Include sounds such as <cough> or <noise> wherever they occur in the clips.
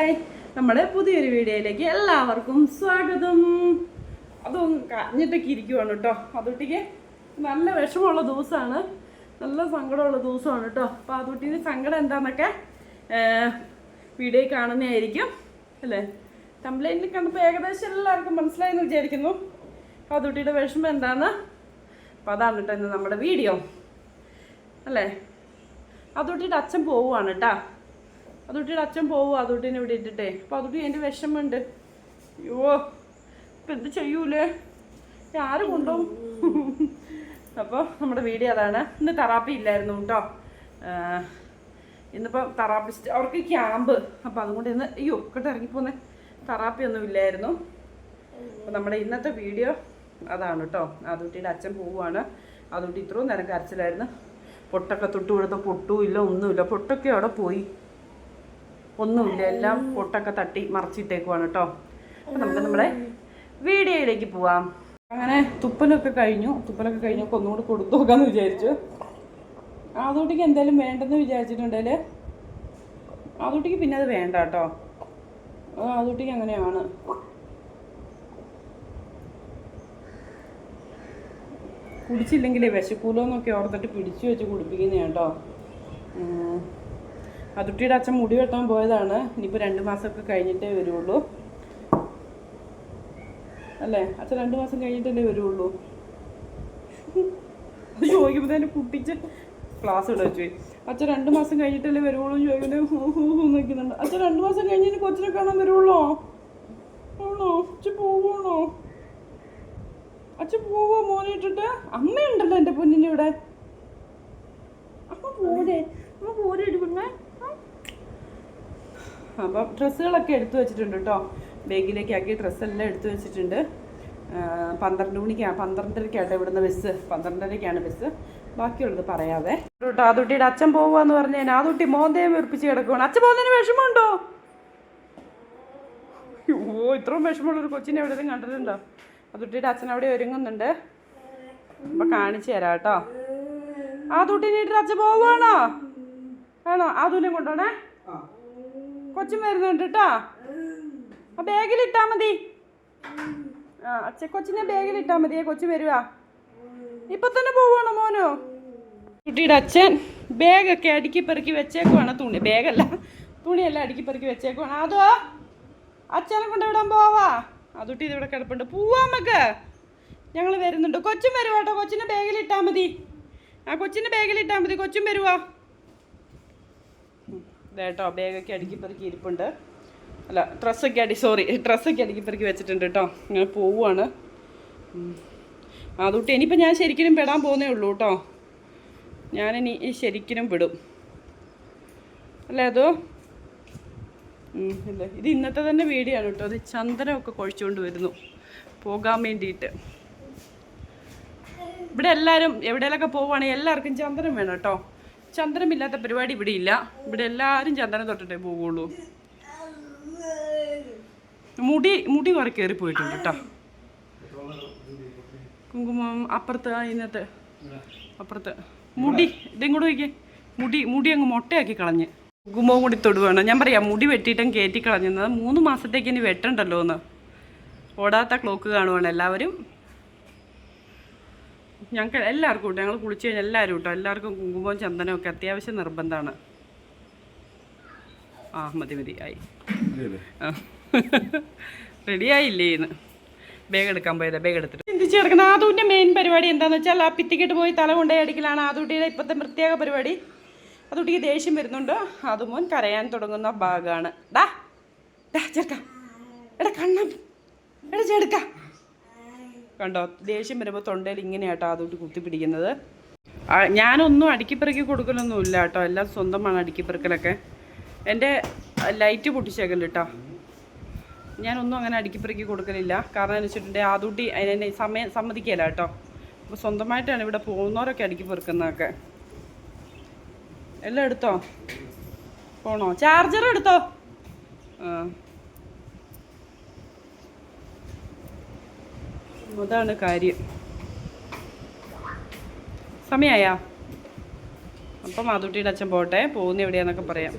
Hi നമ്മുടെ പുതിയൊരു വീഡിയോയിലേക്ക് എല്ലാവർക്കും സ്വാഗതം. അതും കഞ്ഞിട്ടൊക്കെ ഇരിക്കുവാണ് കേട്ടോ. അതുട്ടിക്ക് നല്ല വിഷമമുള്ള ദിവസമാണ്. നല്ല സങ്കടമുള്ള ദിവസമാണ് കേട്ടോ. അപ്പോൾ അതുട്ടിന് സങ്കടം എന്താണെന്നൊക്കെ വീഡിയോ കാണുന്നതായിരിക്കും. അല്ലേ? കംപ്ലൈന്റ് കണ്ടപ്പോൾ ഏകദേശം എല്ലാവർക്കും മനസ്സിലായെന്ന് വിചാരിക്കുന്നു. അതുട്ടിയുടെ വിഷമം എന്താണെന്ന് അപ്പോൾ അതാണ് കേട്ടോ ഇന്ന് നമ്മുടെ വീഡിയോ. അല്ലേ? അതുട്ടിയുടെ അച്ഛൻ പോവുകയാണ് കേട്ടാ. അതുട്ടിയുടെ അച്ഛൻ പോവുക അതുട്ടിനെ ഇവിടെ ഇട്ടിട്ടേ. അപ്പോൾ അതുട്ടി എന്റെ വിഷമുണ്ട് അയ്യോ ഇപ്പം എന്ത് ചെയ്യൂലേ? ആര് കൊണ്ടുപോകും? അപ്പോൾ നമ്മുടെ വീഡിയോ അതാണ്. ഇന്ന് തെറാപ്പി ഇല്ലായിരുന്നു കേട്ടോ. ഇന്നിപ്പോൾ തെറാപ്പിസ്റ്റ് അവർക്ക് ക്യാമ്പ്. അപ്പോൾ അതുകൊണ്ട് ഇന്ന് അയ്യോ ഇറങ്ങി ഇറങ്ങിപ്പോന്നെ. തെറാപ്പി ഒന്നും ഇല്ലായിരുന്നു. അപ്പോൾ നമ്മുടെ ഇന്നത്തെ വീഡിയോ അതാണ് കേട്ടോ. അതുട്ടിയുടെ അച്ഛൻ പോവുകയാണ് അതുകൊണ്ട് ഇത്രയും നേരം കരച്ചിലായിരുന്നു. പൊട്ടൊക്കെ തൊട്ട് കൊടുത്ത പൊട്ടും ഇല്ല ഒന്നുമില്ല. പൊട്ടൊക്കെ അവിടെ പോയി. ഒന്നുമില്ല. എല്ലാം പൊട്ടൊക്കെ തട്ടി മറച്ചിട്ടേക്കുവാണ് കേട്ടോ അപ്പം നമുക്ക് നമ്മുടെ വീഡിയോയിലേക്ക് പോവാം. അങ്ങനെ തുപ്പലൊക്കെ കഴിഞ്ഞു. തുപ്പലൊക്കെ കഴിഞ്ഞു ഒക്കെ ഒന്നുകൂടി കൊടുത്തു നോക്കാമെന്ന് വിചാരിച്ചു. ആദൂട്ടിക്ക് എന്തായാലും വേണ്ടെന്ന് വിചാരിച്ചിട്ടുണ്ടെങ്കിൽ ആദൂട്ടിക്ക് പിന്നെ അത് വേണ്ട കേട്ടോ ആദൂട്ടിക്ക് അങ്ങനെയാണ്. കുടിച്ചില്ലെങ്കിലേ വിശക്കൂലോ എന്നൊക്കെ ഓർത്തിട്ട് പിടിച്ചു വെച്ച് കുടിപ്പിക്കുന്ന കേട്ടോ അതുട്ടിയുടെ അച്ഛൻ മുടി വെട്ടാൻ പോയതാണ്. ഇനിയിപ്പോൾ രണ്ട് മാസമൊക്കെ കഴിഞ്ഞിട്ടേ വരുള്ളൂ. അല്ലേ? അച്ഛൻ രണ്ട് മാസം കഴിഞ്ഞിട്ടല്ലേ വരുള്ളൂ. ചോദിക്കുമ്പോൾ തന്നെ കുട്ടിച്ച് ക്ലാസ് ഇവിടെ വെച്ചു. അച്ഛൻ രണ്ട് മാസം കഴിഞ്ഞിട്ടല്ലേ വരുള്ളൂ ചോദിക്കുന്നത് നിൽക്കുന്നുണ്ട് അച്ഛൻ രണ്ട് മാസം കഴിഞ്ഞിട്ട് കൊച്ചിനെ കാണാൻ വരുള്ളോ? ആണോ? അച്ഛൻ പോവുകയാണോ അച്ഛൻ പോവോ മോനെ ഇട്ടിട്ട്? അമ്മയുണ്ടല്ലോ എന്റെ പൊന്നിന്റെ ഇവിടെ. അമ്മ പോരെ. അമ്മ പോരെ എടുക്കുന്നേ അപ്പം ഡ്രസ്സുകളൊക്കെ എടുത്തു വെച്ചിട്ടുണ്ട് കേട്ടോ. ബാഗിലേക്ക് ആക്കി ഡ്രസ്സെല്ലാം എടുത്തു വെച്ചിട്ടുണ്ട്. ആ, പന്ത്രണ്ട് മണിക്കാണ് പന്ത്രണ്ടരയ്ക്കാട്ടോ ഇവിടുന്ന് ബസ് പന്ത്രണ്ടരയ്ക്കാണ് ബസ് ബാക്കിയുള്ളത് പറയാതെ കേട്ടോ ആദുട്ടിയുടെ അച്ഛൻ എന്ന് പറഞ്ഞാൽ ആദുട്ടി മോന്തയെ വെറുപ്പിച്ച് കിടക്കുവാണ്. അച്ഛൻ പോകുന്നതിന് വിഷമമുണ്ടോ? ഓ ഇത്രയും വിഷമമുള്ള ഒരു കൊച്ചിനെ എവിടെയും കണ്ടിട്ടുണ്ടോ? അതുട്ടിയുടെ അച്ഛൻ അവിടെ ഒരുങ്ങുന്നുണ്ട്. അപ്പൊ കാണിച്ചു തരാം കേട്ടോ. ആ അച്ഛൻ പോവുകയാണോ? ആണോ? ആദൂനെ കൊണ്ടോണേ കൊച്ചും വരുന്നുണ്ട് കേട്ടോ ആ ബാഗിലിട്ടാ മതി. ആ അച്ഛ കൊച്ചിനെ ബാഗിലിട്ടാ മതിയേ കൊച്ചു വരുവാ. ഇപ്പൊ തന്നെ പോവാണോ മോനോ? കുട്ടിയുടെ അച്ഛൻ ബാഗൊക്കെ അടുക്കി പെറുക്കി വെച്ചേക്കുവാണ്. തുണി ബാഗല്ല. തുണിയെല്ലാം അടുക്കി പെറുക്കി വെച്ചേക്കുവാണ്. അതോ അച്ഛനെ കൊണ്ട് വിടാൻ പോവാ അതുട്ടി ഇതിവിടെ കിടപ്പുണ്ട്. പോവാ നമുക്ക് ഞങ്ങൾ വരുന്നുണ്ട്. കൊച്ചും വരുവാട്ടോ. കൊച്ചിന്റെ കൊച്ചിനെ ബാഗിലിട്ടാ മതി. ആ കൊച്ചിന്റെ ബാഗിലിട്ടാ മതി. കൊച്ചും വരുവാ. കേട്ടോ ബാഗൊക്കെ അടുക്കി പെറുക്കി ഇരിപ്പുണ്ട്. അല്ല ഡ്രസ്സൊക്കെ അടി സോറി ഡ്രസ്സൊക്കെ അടുക്കി പെറുക്കി വെച്ചിട്ടുണ്ട് കേട്ടോ. ഇങ്ങനെ പോവുകയാണ് അതുകൊണ്ട് ഇനിയിപ്പോൾ ഞാൻ ശരിക്കും പെടാൻ പോകുന്നേ ഉള്ളൂ കേട്ടോ. ഞാനിനി ശരിക്കും വിടും അല്ല അതോ? ഇല്ല. ഇത് ഇന്നത്തെ തന്നെ വീഡിയോ ആണ് കേട്ടോ. അത് ചന്ദനമൊക്കെ കുഴച്ചുകൊണ്ട് വരുന്നു. പോകാൻ വേണ്ടിയിട്ട്. ഇവിടെ എല്ലാവരും എവിടെയെങ്കിലൊക്കെ പോവുകയാണെങ്കിൽ എല്ലാവർക്കും ചന്ദനം വേണം കേട്ടോ. ചന്ദനമില്ലാത്ത പരിപാടി ഇവിടെ ഇല്ല. ഇവിടെ എല്ലാവരും ചന്ദനം തൊട്ടിട്ടേ പോവുള്ളൂ. മുടി മുടി കുറെ കയറി പോയിട്ടുണ്ട് കേട്ടോ കുങ്കുമം അപ്പുറത്ത് അതിനകത്ത് അപ്പുറത്ത്. മുടി ഇതും കൂടെ നോക്കിയേ മുടി മുടി അങ്ങ് മുട്ടയാക്കി കളഞ്ഞ്. കുങ്കുമവും കൂടി തൊടുവാണ്. ഞാൻ പറയാം മുടി വെട്ടിയിട്ടും കയറ്റി കളഞ്ഞത് മൂന്ന് മാസത്തേക്ക് ഇനി വെട്ടണ്ടല്ലോ എന്ന് ഓടാത്ത ക്ലോക്ക് കാണുവാണ് എല്ലാവരും. ഞങ്ങൾക്ക് എല്ലാവർക്കും കേട്ടോ ഞങ്ങൾ കുളിച്ച് കഴിഞ്ഞാൽ എല്ലാവരും കേട്ടോ എല്ലാവർക്കും കുങ്കുമവും ചന്ദനവും ഒക്കെ അത്യാവശ്യം നിർബന്ധമാണ് ആ മതി മതി. ആയി. റെഡി ആയില്ലേ ഇന്ന്? ബാഗ് എടുക്കാൻ പോയത്. ബാഗ് എടുത്തിട്ട്. ചിന്തിച്ച് കിടക്കുന്ന ആദൂന്റെ മെയിൻ പരിപാടി എന്താണെന്ന് വെച്ചാൽ ആ പിത്തിക്കിട്ട് പോയി തല കൊണ്ടുപോയി അടിക്കലാണ് ആദൂട്ടിയുടെ ഇപ്പോഴത്തെ പ്രത്യേക പരിപാടി. അതുട്ടിക്ക് ദേഷ്യം വരുന്നുണ്ട്. അതുമോൻ കരയാൻ തുടങ്ങുന്ന ഭാഗമാണ് ഡാ ഡാ ചേർക്കാം. എടാ കണ്ണം എടാ ചെടുക്ക കണ്ടോ? ദേഷ്യം വരുമ്പോൾ തൊണ്ടയിൽ ഇങ്ങനെയാട്ടോ അതുകൊണ്ട് കുത്തിപ്പിടിക്കുന്നത്. ഞാനൊന്നും അടുക്കിപ്പിറക്കി കൊടുക്കലൊന്നുമില്ല കേട്ടോ. എല്ലാം സ്വന്തമാണ് അടുക്കിപ്പിറക്കലൊക്കെ. എന്റെ ലൈറ്റ് പൊട്ടിച്ചേക്കൽ കേട്ടോ. ഞാനൊന്നും അങ്ങനെ അടുക്കിപ്പിറക്കി കൊടുക്കലില്ല. കാരണം എന്ന് വെച്ചിട്ടുണ്ടെങ്കിൽ ആദ്യൂട്ടി അതിനെ സമയം സമ്മതിക്കില്ല കേട്ടോ. അപ്പോൾ സ്വന്തമായിട്ടാണ് ഇവിടെ പോകുന്നവരൊക്കെ അടുക്കി പെറുക്കുന്നതൊക്കെ എല്ലാം എടുത്തോ? പോണോ? ചാർജർ എടുത്തോ? ആ. അതാണ് കാര്യം. സമയമായാ അപ്പം മാതുട്ടിയുടെ അച്ഛൻ പോട്ടെ പോകുന്ന എവിടെയാന്നൊക്കെ പറയാം.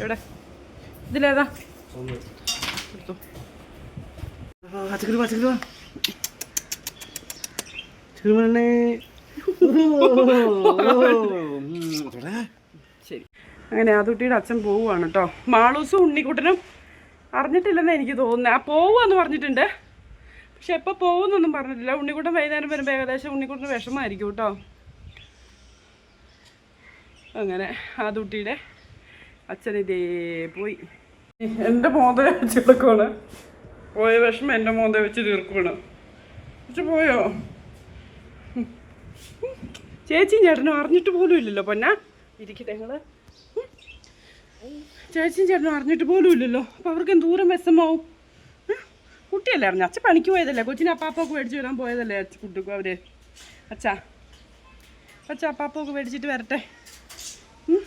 എവിടെ? ഇതിലേതാ? പച്ചക്കറി പച്ചക്കറി ചെറുമണ്ണേ ശരി. അങ്ങനെ ആദുട്ടിയുടെ അച്ഛൻ പോവുകയാണ് കേട്ടോ. മാളൂസും ഉണ്ണിക്കുട്ടനും അറിഞ്ഞിട്ടില്ലെന്ന് എനിക്ക് തോന്നുന്നത് ആ പോവാന്ന് പറഞ്ഞിട്ടുണ്ട്. പക്ഷെ എപ്പോൾ പോകുന്നൊന്നും പറഞ്ഞിട്ടില്ല. ഉണ്ണിക്കുട്ടൻ വൈകുന്നേരം വരുമ്പോൾ ഏകദേശം ഉണ്ണിക്കുട്ടൻ വിഷമമായിരിക്കും കേട്ടോ. അങ്ങനെ ആ അച്ഛൻ ഇതേ പോയി. എന്റെ മോന്ത വെച്ച് എടുക്കുവാണ്. പോയ വിഷമം എന്റെ മോന്ത വെച്ച് തീർക്കുവാണ്. വെച്ച് പോയോ? ചേച്ചിയും ചേട്ടനും അറിഞ്ഞിട്ട് പോലും ഇല്ലല്ലോ പൊന്ന. ഇരിക്കട്ടെ ഞങ്ങൾ ചേച്ചിയും ചേട്ടനും അറിഞ്ഞിട്ട് പോലും ഇല്ലല്ലോ. അപ്പം അവർക്ക് എന്തോരം വിഷമാവും? കുട്ടിയല്ലേ അറിഞ്ഞ? അച്ഛൻ പണിക്ക് പോയതല്ലേ? കൊച്ചിനെ അപ്പാപ്പൊക്കെ മേടിച്ചു വരാൻ പോയതല്ലേ അച്ഛ കുട്ടിക്ക് അവർ? അച്ഛാ. അച്ഛ അപ്പാപ്പൊക്കെ മേടിച്ചിട്ട് വരട്ടെ. അപ്പം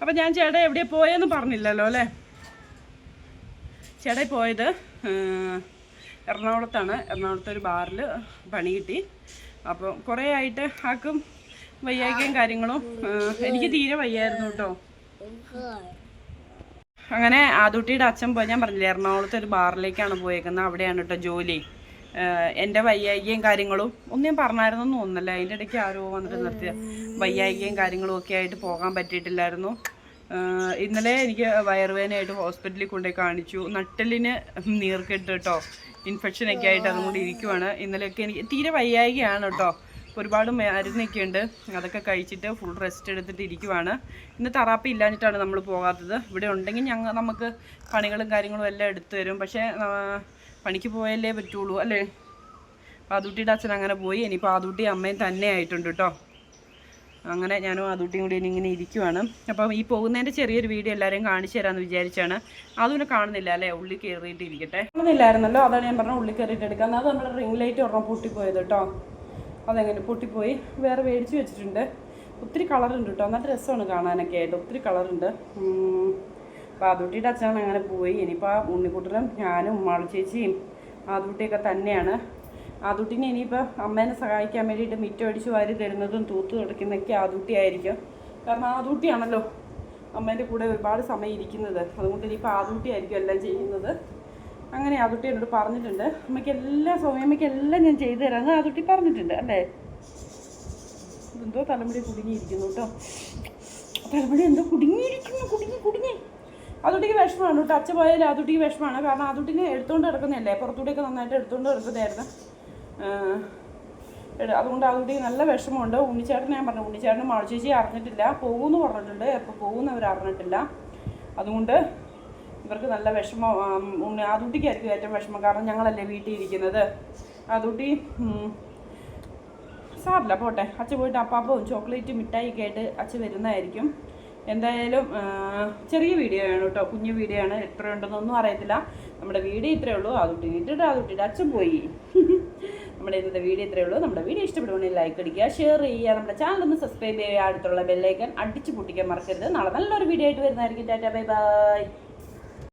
അപ്പൊ ഞാൻ ചേട്ടാ എവിടെ പോയെന്ന് പറഞ്ഞില്ലല്ലോ അല്ലേ? ചേട്ടായി പോയത് എറണാകുളത്താണ്. എറണാകുളത്തെ ഒരു ബാറിൽ പണി കിട്ടി. അപ്പോൾ കുറേ ആയിട്ട് ആക്കും വയ്യായ്കയും കാര്യങ്ങളും എനിക്ക് തീരെ വയ്യായിരുന്നു കേട്ടോ. അങ്ങനെ ആദുട്ടിയുടെ അച്ഛൻ പോയി. ഞാൻ പറഞ്ഞില്ല എറണാകുളത്തെ ഒരു ബാറിലേക്കാണ് പോയേക്കുന്നത്. അവിടെയാണ് കേട്ടോ ജോലി. എന്റെ വയ്യായികയും കാര്യങ്ങളും ഒന്നും ഞാൻ പറഞ്ഞായിരുന്നു തോന്നുന്നില്ല. അതിന്റെ ഇടയ്ക്ക് ആരോ വന്നിട്ട് നിർത്തിയ വയ്യായികയും കാര്യങ്ങളും ഒക്കെ ആയിട്ട് പോകാൻ പറ്റിയിട്ടില്ലായിരുന്നു. ഇന്നലെ എനിക്ക് വയറുവേദനയായിട്ട് ഹോസ്പിറ്റലിൽ കൊണ്ടുപോയി കാണിച്ചു. നട്ടലിന് നീർക്കെട്ട് കേട്ടോ ഇൻഫെക്ഷനൊക്കെ ആയിട്ട് അതും കൂടി ഇരിക്കുവാണ്. ഇന്നലെയൊക്കെ എനിക്ക് തീരെ വയ്യായികയാണ് കേട്ടോ ഒരുപാട് മരുന്നൊക്കെ ഉണ്ട് അതൊക്കെ കഴിച്ചിട്ട് ഫുൾ റെസ്റ്റ് എടുത്തിട്ട് ഇരിക്കുവാണ്. ഇന്ന് തറാപ്പി ഇല്ലാഞ്ഞിട്ടാണ് നമ്മൾ പോകാത്തത്. ഇവിടെ ഉണ്ടെങ്കിൽ ഞങ്ങൾ നമുക്ക് പണികളും കാര്യങ്ങളും എല്ലാം എടുത്തു തരും. പക്ഷേ പണിക്ക് പോയല്ലേ പറ്റുള്ളൂ അല്ലേ? പാതുട്ടിയുടെ അച്ഛൻ അങ്ങനെ പോയി. ഇനി പാതുട്ടി അമ്മയും തന്നെ ആയിട്ടുണ്ട് കേട്ടോ. അങ്ങനെ ഞാനും ആദൂട്ടിയും കൂടി ഇനി ഇങ്ങനെ ഇരിക്കുവാണ്. അപ്പം ഈ പോകുന്നതിന്റെ ചെറിയൊരു വീഡിയോ എല്ലാവരെയും കാണിച്ചു തരാമെന്ന് വിചാരിച്ചാണ്. അതുപോലെ കാണുന്നില്ല അല്ലേ? ഉള്ളിൽ കയറിയിട്ട് ഇരിക്കട്ടെ കാണുന്നില്ലായിരുന്നല്ലോ അതാണ് ഞാൻ പറഞ്ഞ ഉള്ളിൽ കയറിയിട്ട് എടുക്കാം അത് നമ്മൾ റിംഗ് ലൈറ്റ് ഒരെണ്ണം പൊട്ടിപ്പോയത് കേട്ടോ. അതെങ്ങനെ പൊട്ടിപ്പോയി? വേറെ മേടിച്ച് വെച്ചിട്ടുണ്ട്. ഒത്തിരി കളറുണ്ട് കേട്ടോ നല്ല രസമാണ് കാണാനൊക്കെ ആയിട്ട്. ഒത്തിരി കളറുണ്ട് പാതുട്ടിയുടെ അച്ഛനാണ് അങ്ങനെ പോയി. ഇനിയിപ്പോൾ ഉണ്ണിക്കുട്ടനും ഞാനും ഉമ്മാളി ചേച്ചിയും ആതുട്ടിയൊക്കെ തന്നെയാണ്. ആതുട്ടിനെ ഇനിയിപ്പോൾ അമ്മേനെ സഹായിക്കാൻ വേണ്ടിയിട്ട് മിറ്റം അടിച്ച് വാരി തരുന്നതും തൂത്ത് തുടയ്ക്കുന്നതൊക്കെ ആദൂട്ടി ആയിരിക്കും. കാരണം ആദൂട്ടിയാണല്ലോ അമ്മേന്റെ കൂടെ ഒരുപാട് സമയം ഇരിക്കുന്നത്. അതുകൊണ്ട് ഇനിയിപ്പോൾ ആതുട്ടിയായിരിക്കും എല്ലാം ചെയ്യുന്നത്. അങ്ങനെ അതുട്ടി എന്നോട് പറഞ്ഞിട്ടുണ്ട്. അമ്മയ്ക്ക് എല്ലാ സൗമ്യമ്മയ്ക്ക് എല്ലാം ഞാൻ ചെയ്തു തരാമെന്ന് അതുട്ടി പറഞ്ഞിട്ടുണ്ട് അല്ലേ? എന്തോ തലമുടി കുടുങ്ങിയിരിക്കുന്നു കേട്ടോ. തലമുടി എന്തോ കുടുങ്ങിയിരിക്കുന്നു. കുടുങ്ങി കുടുങ്ങി. അതുട്ടിക്ക് വിഷമമാണ് കേട്ടോ. അച്ഛ പോയാലും അതുട്ടിക്ക് വിഷമമാണ്. കാരണം അതുട്ടിനെ എടുത്തുകൊണ്ട് കിടക്കുന്നതല്ലേ പുറത്തൂടെയൊക്കെ നന്നായിട്ട് എടുത്തുകൊണ്ട് കിടക്കുന്നതായിരുന്നു അതുകൊണ്ട് ആദുട്ടിക്ക് നല്ല വിഷമമുണ്ട്. ഉണ്ണിച്ചേട്ടൻ ഞാൻ പറഞ്ഞു ഉണ്ണിച്ചേട്ടനും മാളിച്ചേച്ചി അറിഞ്ഞിട്ടില്ല. പോകുമെന്ന് പറഞ്ഞിട്ടുണ്ട്. എപ്പോൾ പോകുമെന്ന് അവർ അറിഞ്ഞിട്ടില്ല. അതുകൊണ്ട് ഇവർക്ക് നല്ല വിഷമം ആ ഉണ്ണി ആദുട്ടിക്കായിരിക്കും ഏറ്റവും വിഷമം. കാരണം ഞങ്ങളല്ലേ വീട്ടിൽ ഇരിക്കുന്നത്. ആ ഉം, സാറില്ല പോട്ടെ. അച്ഛൻ പോയിട്ട് അപ്പാപ്പവും ചോക്ലേറ്റ് മിഠായിയൊക്കെ ആയിട്ട് അച്ഛൻ വരുന്നതായിരിക്കും. എന്തായാലും ചെറിയ വീഡിയോ ആണ് കേട്ടോ. കുഞ്ഞു വീഡിയോ ആണ്. എത്ര ഉണ്ടെന്നൊന്നും അറിയത്തില്ല. നമ്മുടെ വീഡിയോ ഇത്രയേ ഉള്ളൂ. അതുട്ടി ഇട്ടിട്ട് അതുട്ടിട്ട് അച്ഛൻ പോയി. <laughs> നമ്മുടെ ഇന്നത്തെ വീഡിയോ ഇത്രയേ ഉള്ളൂ. നമ്മുടെ വീഡിയോ ഇഷ്ടപ്പെടുവാണെങ്കിൽ ലൈക്ക് അടിക്കുക ഷെയർ ചെയ്യുക. നമ്മുടെ ചാനൽ ഒന്ന് സബ്സ്ക്രൈബ് ചെയ്യുക. അടുത്തുള്ള ബെല്ലൈക്കൻ അടിച്ച് പൊട്ടിക്കാൻ മറക്കരുത്. നാളെ നല്ലൊരു വീഡിയോ ആയിട്ട് വരുന്നതായിരിക്കും. Tata bye bye